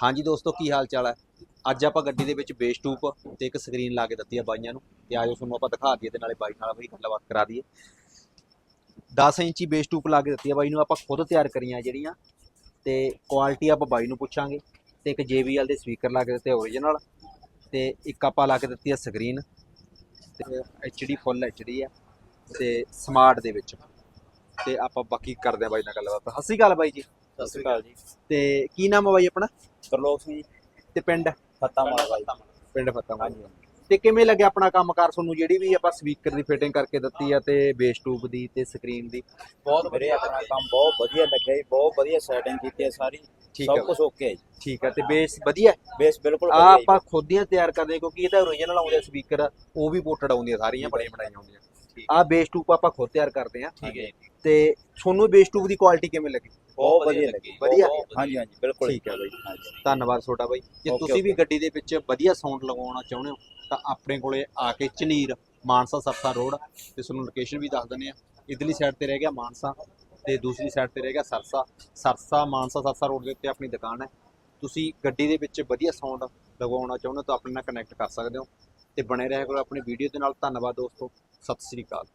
ਹਾਂਜੀ ਦੋਸਤੋ, ਕੀ ਹਾਲ ਚਾਲ ਹੈ? ਅੱਜ ਆਪਾਂ ਗੱਡੀ ਦੇ ਵਿੱਚ ਬੇਸ ਟੂਪ ਤੇ ਇੱਕ ਸਕਰੀਨ ਲਾ ਕੇ ਦਿੱਤੀ ਆ ਬਾਈਆਂ ਨੂੰ ਤੇ ਆਜੋ ਤੁਹਾਨੂੰ ਆਪਾਂ ਦਿਖਾ ਦਈਏ ਤੇ ਨਾਲੇ ਬਾਈ ਨਾਲ ਵੀ ਗੱਲਬਾਤ ਕਰਾ ਦਈਏ। 10 ਇੰਚੀ ਬੇਸ ਟੂਪ ਲਾ ਕੇ ਦਿੱਤੀ ਆ ਬਾਈ ਨੂੰ, ਆਪਾਂ ਖੁਦ ਤਿਆਰ ਕਰੀਆਂ ਜਿਹੜੀਆਂ ਤੇ ਕੁਆਲਿਟੀ ਆਪਾਂ ਬਾਈ ਨੂੰ ਪੁੱਛਾਂਗੇ ਤੇ ਇੱਕ JBL ਦੇ ਸਪੀਕਰ ਲਾ ਕੇ ਦਿੱਤੇ ਓਰੀਜਨਲ ਤੇ ਇੱਕ ਆਪਾਂ ਲਾ ਕੇ ਦਿੱਤੀ ਆ ਸਕਰੀਨ ਤੇ HD ਫੁੱਲ HD ਆ ਤੇ ਸਮਾਰਟ ਦੇ ਵਿੱਚ। ਤੇ ਆਪਾਂ ਬਾਕੀ ਕਰਦੇ ਆ ਬਾਈ ਨਾਲ ਗੱਲਬਾਤ। ਸਤਿ ਸ਼੍ਰੀ ਅਕਾਲ ਬਾਈ ਜੀ। ਸਤਿ ਸ਼੍ਰੀ ਅਕਾਲ ਜੀ। ਤੇ ਕੀ ਨਾਮ ਹੈ ਬਾਈ ਆਪਣਾ? ਕਰਲੋਕ ਸਿੰਘ ਜੀ। ਤੇ ਪਿੰਡ? ਫੱਤਾ ਮਾਰ ਬਾਈ। ਪਿੰਡ ਫਤਿਹਵਾਲ ਹਾਂਜੀ ਤੇ ਕਿਵੇਂ ਲੱਗਿਆ ਆਪਣਾ ਕੰਮਕਾਰ ਤੁਹਾਨੂੰ? ਜਿਹੜੀ ਵੀ ਆਪਾਂ ਸਪੀਕਰ ਦੀ ਫਿਟਿੰਗ ਕਰਕੇ ਦਿੱਤੀ ਆ ਤੇ ਬੇਸ ਟੂਬ ਦੀ ਤੇ ਸਕਰੀਨ ਦੀ। ਬਹੁਤ ਵਧੀਆ ਆਪਣਾ ਕੰਮ ਬਹੁਤ ਵਧੀਆ ਲੱਗਿਆ ਜੀ ਬਹੁਤ ਵਧੀਆ ਸੈਟਿੰਗ ਕੀਤੀ ਹੈ ਸਾਰੀ। ਠੀਕ ਸਭ ਹੈ ਕੁਝ ਓਕੇ ਹੈ ਜੀ। ਠੀਕ ਹੈ ਤੇ ਬੇਸ ਵਧੀਆ? ਬੇਸ ਬਿਲਕੁਲ ਆ ਵਧੀਆ ਜੀ। ਆਪਾਂ ਖੁਦ ਦੀਆਂ ਤਿਆਰ ਕਰਦੇ ਹਾਂ ਕਿਉਂਕਿ ਇਹ ਤਾਂ ਓਰੀਜਨਲ ਆਉਂਦੇ ਸਪੀਕਰ ਉਹ ਵੀ ਪੋਰਟਡ ਆਉਂਦੀਆਂ ਸਾਰੀਆਂ ਬੜੀਆਂ ਬਣਾਈਆਂ ਆਉਂਦੀਆਂ ਆ ਬੇਸ ਟੂਬ ਆਪਾਂ ਖੁਦ ਤਿਆਰ ਕਰਦੇ ਆ ਠੀਕ ਹੈ ਜੀ। ਤੇ ਤੁਹਾਨੂੰ ਬੇਸ ਟੂਬ ਦੀ ਕੁਆਲਿਟੀ ਕਿਵੇਂ ਲੱਗੀ? ਬਹੁਤ ਵਧੀਆ ਲੱਗੀ ਵਧੀਆ? ਹਾਂਜੀ ਹਾਂਜੀ। ਬਿਲਕੁਲ ਠੀਕ ਹੈ ਬਾਈ। ਧੰਨਵਾਦ ਤੁਹਾਡਾ ਬਾਈ। ਜੇ ਤੁਸੀਂ ਵੀ. ਗੱਡੀ ਦੇ ਵਿੱਚ ਵਧੀਆ ਸਾਊਂਡ ਲਗਵਾਉਣਾ ਚਾਹੁੰਦੇ ਹੋ ਤਾਂ ਆਪਣੇ ਕੋਲੇ ਆ ਕੇ ਝਨੀਰ ਮਾਨਸਾ ਸਰਸਾ ਰੋਡ ਤੇ ਤੁਹਾਨੂੰ ਲੋਕੇਸ਼ਨ ਵੀ ਦੱਸ ਦਿੰਦੇ ਆ ਇਧਰਲੀ ਸਾਈਡ ਤੇ ਰਹਿ ਗਿਆ ਮਾਨਸਾ ਤੇ ਦੂਸਰੀ ਸਾਈਡ ਤੇ ਰਹਿ ਗਿਆ ਸਰਸਾ। ਸਰਸਾ ਮਾਨਸਾ ਸਰਸਾ ਰੋਡ ਦੇ ਉੱਤੇ ਆਪਣੀ ਦੁਕਾਨ ਹੈ। ਤੁਸੀਂ ਗੱਡੀ ਦੇ ਵਿੱਚ ਵਧੀਆ ਸਾਊਂਡ ਲਗਵਾਉਣਾ ਚਾਹੁੰਦੇ ਹੋ ਤਾਂ ਆਪਣੇ ਨਾਲ ਕਨੈਕਟ ਕਰ ਸਕਦੇ ਹੋ। ਤੇ ਬਣੇ ਰਹਿਆ ਕਰੋ ਆਪਣੀ ਵੀਡੀਓ ਦੇ ਨਾਲ। ਧੰਨਵਾਦ ਦੋਸਤੋ। ਸਤਿ ਸ੍ਰੀ ਅਕਾਲ।